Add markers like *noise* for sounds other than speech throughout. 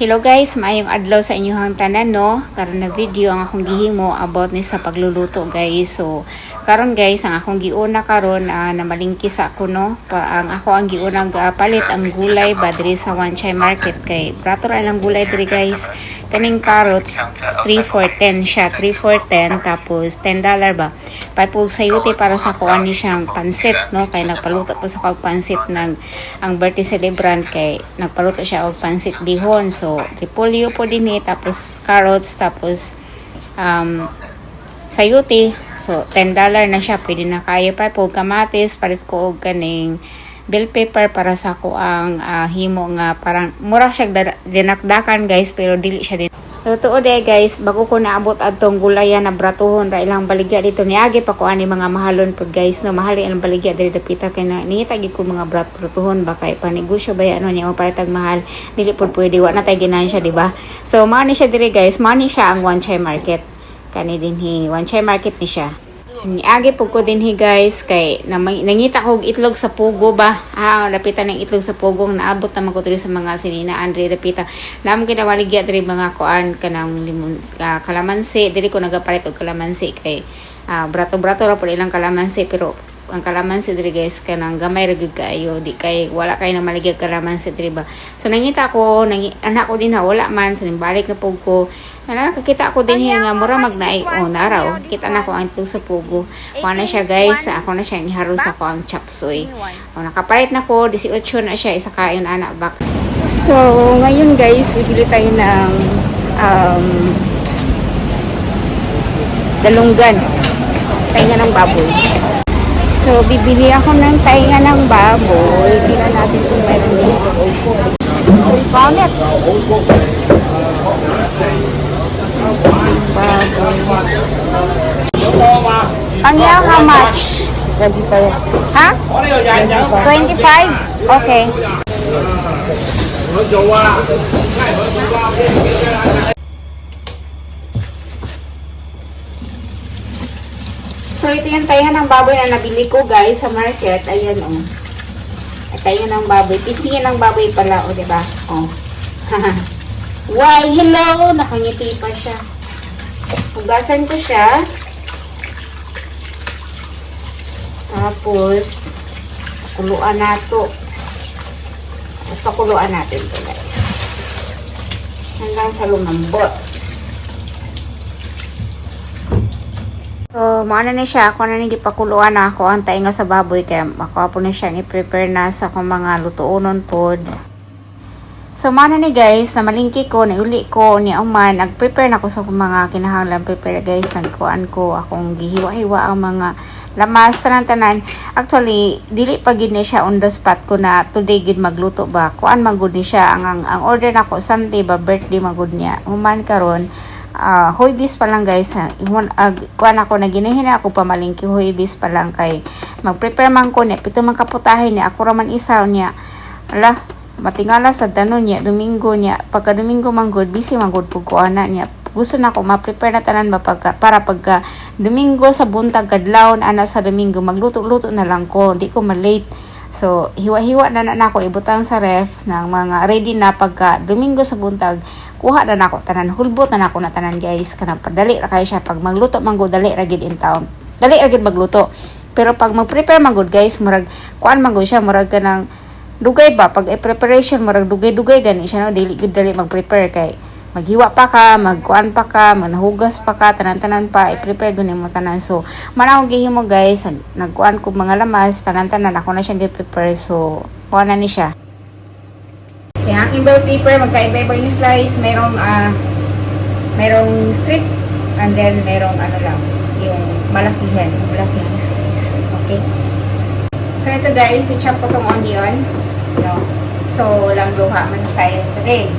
Hello guys, maayong adlaw sa inyong tanan no. Karon na video ang akong gihimo about ni sa pagluluto guys. So karon guys, ang akong giuna karon ah, na malingki sa ako no. Pa, ang ako ang giunang ah, palit ang gulay ba diri sa Chai Market kay prato ra lang gulay diri guys. Kaning carrots 3 for 10 siya, 3 for 10 tapos 10 dollar ba. Papug sayuti para sa kuan ni siyang pansit no kay nagpaluto po sa kog pansit ng ang birthday celebrant kay nagpaluto siya og pansit bihon so repolyo po din eh, tapos carrots tapos um, sayuti so 10 dollar na siya. Pwede na kayo pa. Po kamatis palit ko og kaning bell pepper para sa ko ang ah, himo nga parang mura siya da- dinakdakan guys pero dili siya din. Totoo de guys, bago ko naabot atong gulayan na bratuhon ra ilang baligya dito niagi pa ko ani mga mahalon pud guys no? Mahali ang baligya diri dapita kay na nitagi ko mga brat bratuhon ba kay panegosyo ba ano niya paritag mahal. Dili pud pwede. Wa na tay ginansya di ba? So ni siya diri guys. Ni siya ang one chai market kani din hi one chai market ni siya Niagi po ko din hi guys kay namang- nangita ko og itlog sa pugo ba. Ah, lapitan ng itlog sa pugong naabot naman ko sa mga sinina Andre lapita. Namo ginawaligya diri mga kuan kanang limon ah, kalamansi diri ko nagapalit og kalamansi kay ah, brato-brato ra pud ilang kalamansi pero ang kalamansi diri guys kanang gamay ra gyud kaayo di kay wala kay na maligya kalamansi diri ba. So nangita ko nangi, anak ko din ha wala man so balik na pug ko. Ana nakakita ko din nga mura magnaay oh naraw. Kita na ko ang itong sa pugo. Wa na siya guys. Ako na siya iharo sa ko ang chapsoy o nakapalit na ko 18 na siya isa kayon anak back so ngayon guys bibili tayo ng um, dalunggan. Tayo ng baboy So, bibili ako ng tainga ng baboy. Tingnan natin kung meron dito. So, found it. Baboy. Ang yan, how much? 25. Ha? 25? Okay. Ito yung tainga ng baboy na nabili ko, guys, sa market. Ayan, oh. At tainga ng baboy. Pisingin ng baboy pala, oh, di ba? Oh. *laughs* Why, hello! Nakangiti pa siya. Hugasan ko siya. Tapos, pakuluan nato. Tapos, pakuluan natin to, guys. Hanggang sa lumambot. So, maano na siya, ako na nang gipakuluan na ako. Ang tainga sa baboy. Kaya ako po na siyang i-prepare na sa akong mga lutuonon pod. So, maano ni guys, na malingki ko, niuli ko, ni Oman, nag-prepare na ko sa akong mga kinahanglan prepare guys, nagkuan ko, akong gihiwa-hiwa ang mga lamas, tanan-tanan. Actually, dili pa gid ni siya on the spot ko na today gid magluto ba. Kuan magud ni siya, ang, ang, ang order na ko, Sunday ba, birthday magud niya. Human karon uh, hoybis pa lang guys ha. Ingon ag kuan ako na ginahin ako pamalingki hoybis pa lang kay mag-prepare man ko niya. Pito man kaputahin niya. Ako ra man isaw niya. Ala matingala sa danon niya. Domingo niya. Pagka Domingo man good busy man good pug kuana niya. Gusto na ako ma-prepare na tanan ba para pagka Domingo sa buntag kadlawon ana sa Domingo magluto-luto na lang ko. Di ko ma-late So, hiwa-hiwa na na ako ibutang sa ref ng mga ready na pagka Domingo sa buntag, kuha na nako tanan hulbot na nako na tanan guys kanang padali ra kayo siya pag magluto manggo dali ra gid in town. Dali ra gid magluto. Pero pag mag-prepare magud guys, murag kuan magud siya murag kanang dugay ba pag i-preparation murag dugay-dugay gani siya no dili gid dali mag-prepare kay maghiwa pa ka, magkuan pa ka, magnahugas pa ka, tanan-tanan pa, i-prepare guni mo tanan. So, manahog gihimo guys, nag- nagkuan ko mga lamas, tanan-tanan ako na siya gi-prepare. So, kuha na ni siya. Si aking bell paper, magkaiba-iba yung slice. Merong, ah, merong strip, and then merong ano lang, yung malakihan, malaking slice. Okay? So, ito guys, i-chop ko tong onion. No? So, walang luha, masasayang today.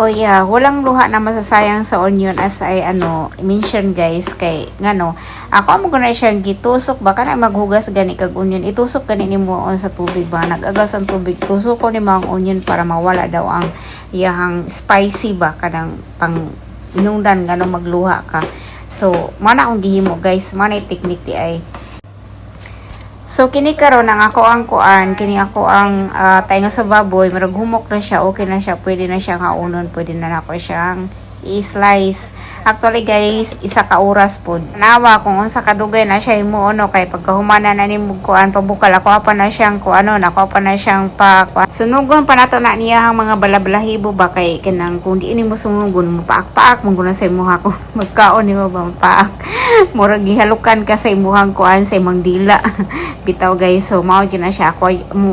Oh yeah, walang luha na masasayang sa onion as I ano mention guys. Kay ngano ako amo guna siyang gitusok. Baka na maghugas gani kag onion itusok gani nimo on sa tubig ba? Nagagas ang tubig. Tusok ko nimo ang onion para mawala daw ang iyang spicy ba? Kanang pang inungdan ngano magluha ka. So mana akong gihimo guys. Mana technique di ay So kini karon ang ako ang kuan, kini ako ang ah, tainga sa baboy, murag humok na siya, okay na siya, pwede na siya nga unon, pwede na nako siyang i-slice. Actually guys, isa ka oras po. Nawa kung unsa kadugay na siya himuono kay pagkahumana na ni kuan pabukal ako pa na siyang ko ano, nako pa na siyang pa. Sunugon pa nato na niya ang mga balablahibo ba kay kanang kung di ini mo sunugon mo paak-paak mo guna sa imuha ko. *laughs* Magkaon ni mo ba paak. *laughs* Murag gihalukan ka sa imuhang kuan sa imong dila. *laughs* Bitaw guys, so mao na siya ako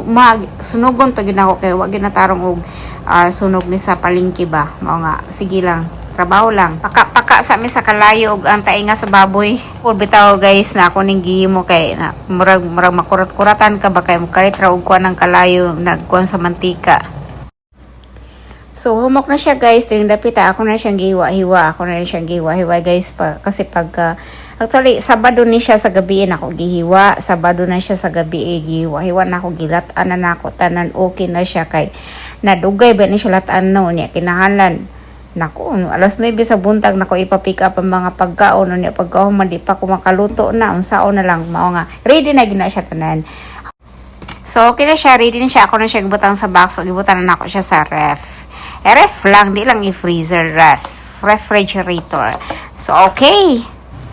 mag sunugon to gyud ako kay wa gyud natarong og ah, sunog ni sa palingki ba. Mao nga sige lang trabaho lang. Paka-paka sa mi sa kalayo ug ang tainga sa baboy. Kung bitaw guys na ako ning gihimo kay na murag murag makurat-kuratan ka ba kay mo kalit ra og kuan ng kalayo nagkuan sa mantika. So, humok na siya guys. Tiring dapita, ako na siyang giwa-hiwa. Ako na siyang giwa-hiwa guys. Pa, kasi pagka, actually, Sabado ni siya sa gabi na ako gihiwa. Sabado na siya sa gabi eh, gihiwa-hiwa na ako gilat-an na ako. Tanan okay na siya kay nadugay ba ni siya latan no niya kinahalan. Naku, alas 9 sa buntag nako ipapick up ang mga pagkaon no niya pagkahuman di pa ko makaluto na unsaon na lang mao nga ready na gina siya tanan So, okay na siya. Ready na siya. Ako na siya gibutang sa box. So, gibutan na ako siya sa ref. Eh, ref lang. Di lang i-freezer ref. Refrigerator. So, okay.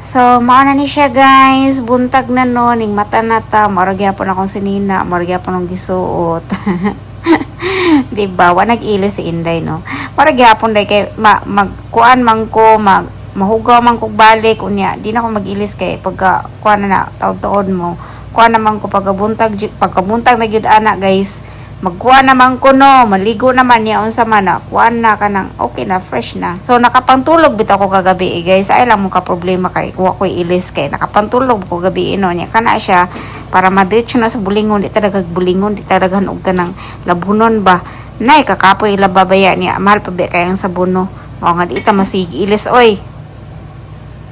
So, maana ni siya guys. Buntag na no. Ning mata na ta. Maragya po na akong sinina. Maragya po nung gisuot. *laughs* *laughs* diba? Wa nag-ili si Inday, no? Maragya po day kay ma, magkuan man ko, mag, mahugaw man ko balik. Unya, di na ako mag-ilis kay pagka kuan na taon-taon mo kuha naman ko pagkabuntag pagkabuntag na gyud ana guys magkuha naman ko no maligo naman niya unsa man kuha na ka ng okay na fresh na so nakapantulog bitaw ko kagabi eh, guys ay lang mo ka problema kay kuha ko ilis kay nakapantulog ko gabi ino niya kana siya para madiretso na sa bulingon di talaga bulingon di talaga og ka ng labunon ba? Nay kakapoy lababaya niya. Mahal pa ba kayang sabuno? O nga di ta masigi. Ilis oy.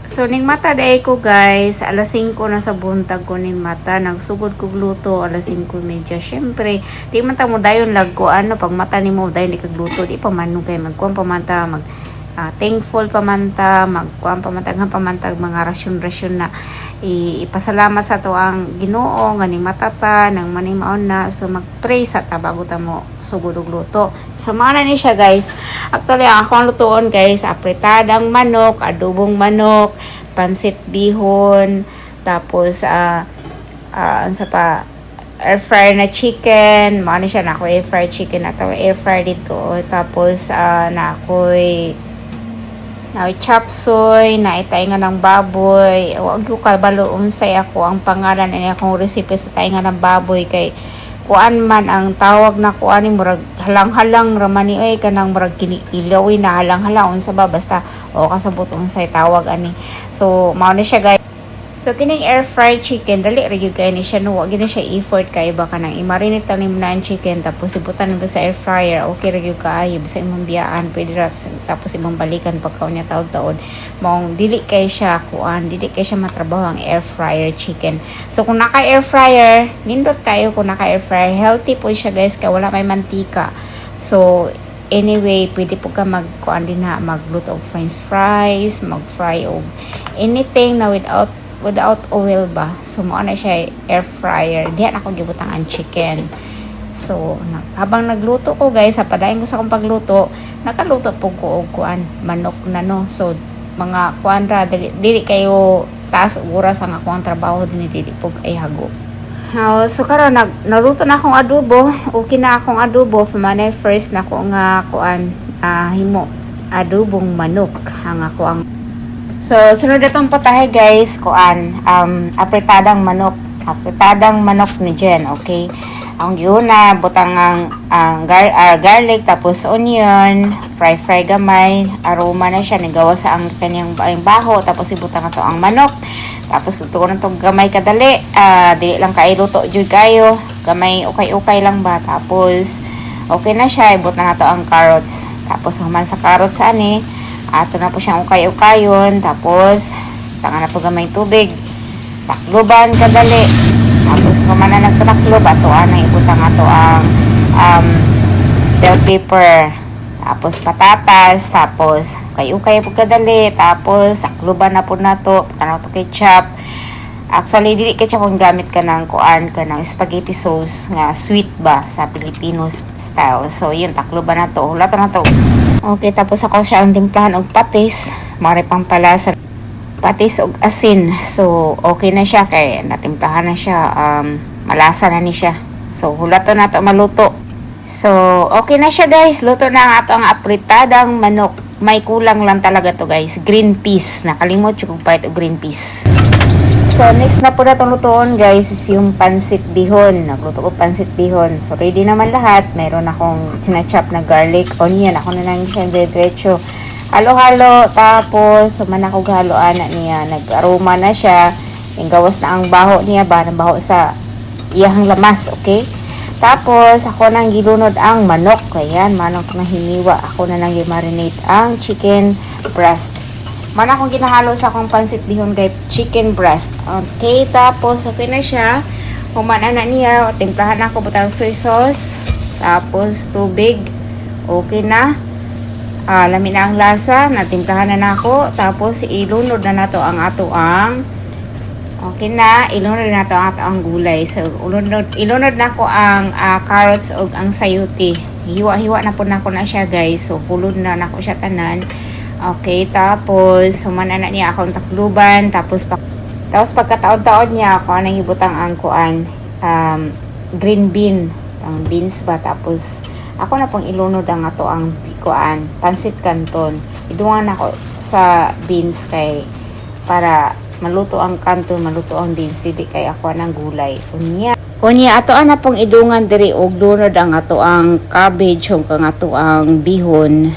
So, ning mata day ko guys, alas 5 na sa buntag ko ning mata, nagsugod ko gluto, alas 5 medya. Syempre, di man ta mo dayon lag ko, ano, pag mata ni mo dayon di kagluto, di pa man kay magkuhan pa man ta, mag ah, thankful pa man ta, magkuhan pa man ta, pa man ta, mga rasyon-rasyon na ipasalamat sa to ang ginoo, nga ning matata, nang maning na, so mag-pray sa ta bago ta mo sugod og luto. Sama na ni siya guys. Actually, ang akong lutoon guys, apretadang manok, adobong manok, pansit bihon, tapos ah ah, ano sa pa air fryer na chicken, mao ni siya na ako air fryer chicken na to, air fryer dito. Tapos ah, na ako'y na chop soy, na itainga ng baboy. Wag ko kabalo unsay ako ang pangalan ni akong recipe sa tainga ng baboy kay kuan man ang tawag na kuan ni murag halang-halang ramani oy kanang murag kiniilawi na halang-halang unsa ba basta o kasabot unsay tawag ani. So mao ni siya guys. So kining air fried chicken dali ra gyud kay ni siya. No wa gyud na siya effort kay ba kanang i-marinate tanim na ang chicken tapos ibutan mo sa air fryer. Okay ra gyud kaayo bisag imong biyaan pwede ra tapos imong balikan pagka niya taod-taod maong dili kay siya kuan dili kay siya matrabaho ang air fryer chicken. So kung naka air fryer nindot kayo kung naka air fryer. Healthy po siya guys kay wala may mantika. So anyway, pwede po ka mag kuan din ha, magluto og french fries, mag-fry og anything na without without oil ba. So mo na siya air fryer. Diyan ako gibutang ang chicken. So, habang nagluto ko guys, sa padayon ko sa akong pagluto, nakaluto po ko og kuan, manok na no. So, mga kuan ra, dili, dili kayo taas oras ang akong trabaho din dili po kay hago. Oh, so karon nag naluto na akong adobo. Okay na akong adobo. Manay first na ko nga kuan ah, himo adobong manok ang ako ang So sunod itong putahe guys kuan um apretadang manok. Apretadang manok ni Jen, okay? Ang giuna butang ang, ang gar, ah, garlic tapos onion, fry fry gamay, aroma na siya nigawa sa ang kanyang ang baho tapos ibutang ato ang manok. Tapos luto na to gamay kadali. Ah, dili lang kay luto jud kayo. Gamay ukay-ukay lang ba tapos okay na siya ibut na nato ang carrots. Tapos human sa carrots ani ato na po siyang ukay-ukayon tapos tanga na po gamay tubig takloban kadali tapos kung man na nagpataklob ato na ibutang ato ang um, bell pepper tapos patatas tapos ukay-ukay po kadali tapos takloban na po nato tanaw to ketchup Actually, dili siya kung gamit ka ng kuan ka ng spaghetti sauce nga sweet ba sa Filipino style. So, yun, taklo ba na to? Hulato na to. Okay, tapos ako siya ang timplahan og patis. Mare pang palasa patis og asin. So, okay na siya kay natimplahan na siya. Um, malasa na ni siya. So, hulato na to maluto. So, okay na siya guys. Luto na ang ato ang apritadang manok. May kulang lang talaga to guys. Green peas. Nakalimot yung pa ito green peas. So, next na po na itong lutoon guys is yung pansit bihon. Nagluto ko pansit bihon. So, ready naman lahat. Meron akong sinachop na garlic, onion. Ako na lang siya diretso. Halo-halo. Tapos, suman ako gahaloan na niya. Nag-aroma na siya. Yung gawas na ang baho niya ba? Baho sa iyahang lamas. Okay? Tapos, ako nang gilunod ang manok. Ayan, manok na hiniwa. Ako na lang i-marinate ang chicken breast. Man akong ginahalo sa akong pansit bihon kay chicken breast. Okay, tapos okay na siya. Humana na niya. Timplahan ako butang soy sauce. Tapos tubig. Okay na. Ah, lamin na ang lasa. Natimplahan na na ako. Tapos ilunod na nato ang ato ang Okay na, ilunod na to ang ang gulay. So, ilunod, ilunod na ko ang ah, carrots o ang sayuti. Hiwa-hiwa na po na ko na siya guys. So, hulod na na ko siya tanan. Okay, tapos humana na niya akong takluban. Tapos, pa, tapos pagkataon-taon niya ako anang hibutang ang kuan. Um, green bean. Ang beans ba. Tapos, ako na pong ilunod ang ato ang kuan. Pansit canton. Idungan ako sa beans kay para maluto ang kanto, maluto ang beans, dili kay ako ng gulay. Unya. Unya, ato na pong idungan diri og lunod ang ato ang cabbage ug ang ato ang bihon.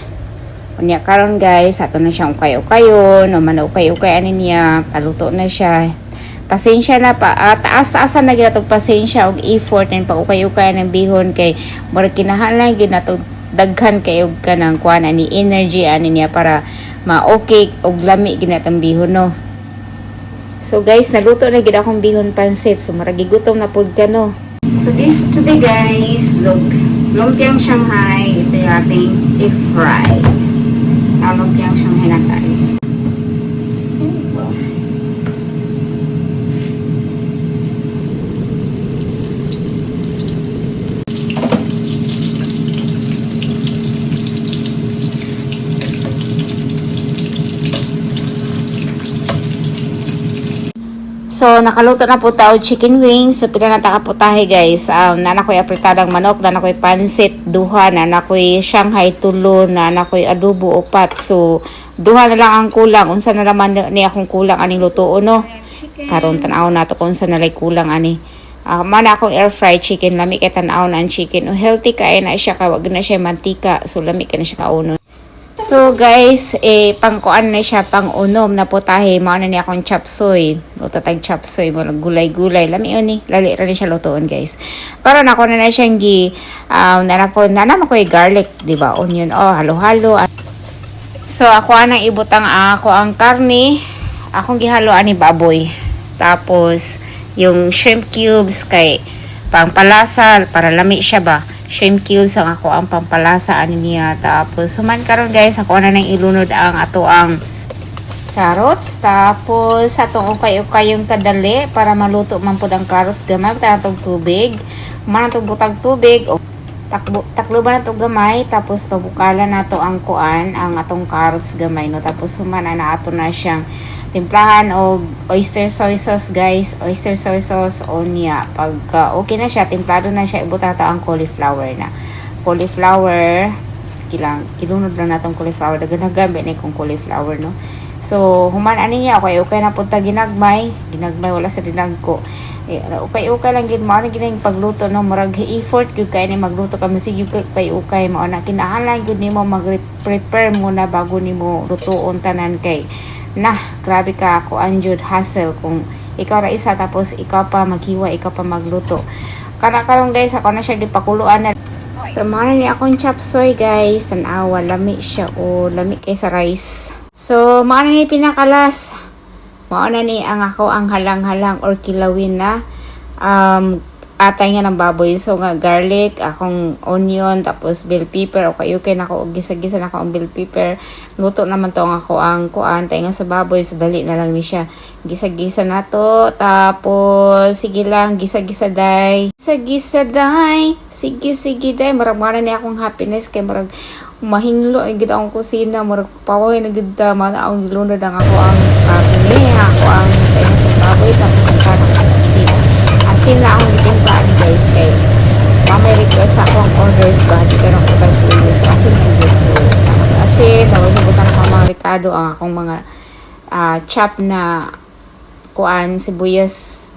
Unya karon guys, ato na siyang kayo-kayo, no man ukay-ukay ani niya, paluto na siya. Pasensya na pa, ah, taas-taasan na gina tog pasensya og effort and pag-ukay-ukay ng bihon kay murag kinahanglan gyud na tog daghan kayo ka ng kuan ani energy ani niya para ma-okay og lami ginatang bihon no. So guys, naluto na gid akong bihon pansit. So maragigutom na pud ka no. So this today guys, look. Lumpiang Shanghai. Ito yung ating lumpiang Shanghai na tayo. So, nakaluto na po tao chicken wings. So, pinanata ka po tayo guys. Um, nana ko'y apritadang manok, nana ko'y pansit, duha, nana ko'y Shanghai tulo, nana ko'y adobo upat. So, duha na lang ang kulang. Unsa na naman ni akong kulang aning luto no? Karon tanaw na to kung unsa na kulang ani. Ah, mana akong air fry chicken, lami kay tanaw na ang chicken. O healthy kay na siya, kawag na siya mantika. So, lami ka na siya kauno. So guys, eh pangkuan na siya pang unom na putahe mao na ni akong chop suey. Luto tag chop suey mo gulay-gulay lami ni. Lali ra ni siya lutoon guys. Karon ako na na siyang gi um, na po na naman ko garlic, di ba? Onion oh, halo-halo. So ako anang ibutang ako ang karne. Akong gihalo ani baboy. Tapos yung shrimp cubes kay pangpalasa para lami siya ba shrimp cubes ang ako ang pampalasa ani niya tapos suman karon guys ako na nang ilunod ang ato ang carrots tapos atong ukay-ukay kadali para maluto man pud ang carrots gamay ta tubig man atong butang tubig o takbo takluban nato gamay? Tapos pabukalan nato ang kuan ang atong carrots gamay no? Tapos human na ato na siyang timplahan og oyster soy sauce guys. Oyster soy sauce onya pagka okay na siya timplado na siya ibuta nato ang cauliflower na. Cauliflower kilang ilunod lang natong cauliflower. Dagan-dagan ba ni kung cauliflower no? So human ani niya okay okay na punta ginagmay. Ginagmay wala sa dinagko ukay ukay lang gid mao gid ang pagluto no murag effort gyud kay ni magluto ka masig kay ukay mao na kinahanglan gyud nimo mag-prepare muna bago nimo lutoon tanan kay nah grabe ka ako anjud hassle kung ikaw ra isa tapos ikaw pa maghiwa ikaw pa magluto kana karon guys ako na siya gipakuluan na So, mga ni akong chop suey guys. Tanawa, lami siya o lami kay sa rice. So, mga ni pinakalas. Mga na ni ang ako ang halang-halang or kilawin na um, atay nga ng baboy. So nga garlic, akong onion, tapos bell pepper, o kayo kay nako gisa-gisa na ako ang bell pepper. Luto naman to ang ako ang kuan tay nga sa baboy, so dali na lang ni siya. Gisa-gisa na to, tapos sige lang gisa-gisa day. Gisa-gisa day. Sige sige day, marag mara ni akong happiness kay marag mahinglo ay gid akong kusina, marag paway na gid man ang lunod ang ako ang uh, ako ang tay nga sa baboy tapos ang kanang asin asin na akong gitimpa ni guys kay mamay request ako ang orders ba di ka nang utang tulo so asin ang good so asin tapos ibutan ako ang mga ricado ang akong mga ah, chop na kuan sibuyas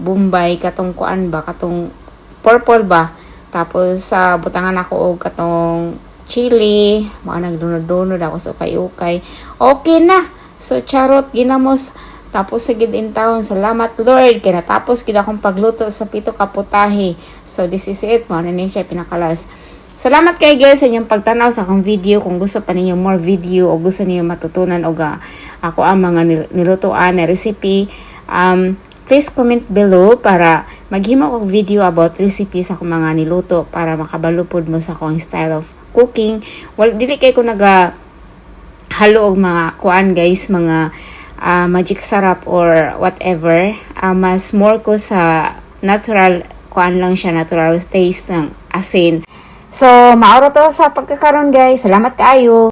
bombay katong kuan ba katong purple ba. Tapos sa butangan ako og katong chili mga nagdunod-dunod ako sa ukay-ukay. Okay na so charot ginamos. Tapos sa gid in town salamat Lord. Kay natapos gid akong pagluto sa pito ka putahe. So this is it. Mo na siya pinakalas. Salamat kay guys sa inyong pagtanaw sa akong video. Kung gusto pa ninyo more video o gusto niyo matutunan o ga, ako ang mga nil- nilutoan na recipe, um, please comment below para maghimo ko video about recipe sa akong mga niluto para makabalupod mo sa akong style of cooking. Well, dili kay ko naga halo og mga kuan guys, mga ah, magic sarap or whatever. Ah, mas more ko sa natural kuan lang siya, natural taste ng asin. So, mauro to sa pagkakaroon guys. Salamat kaayo.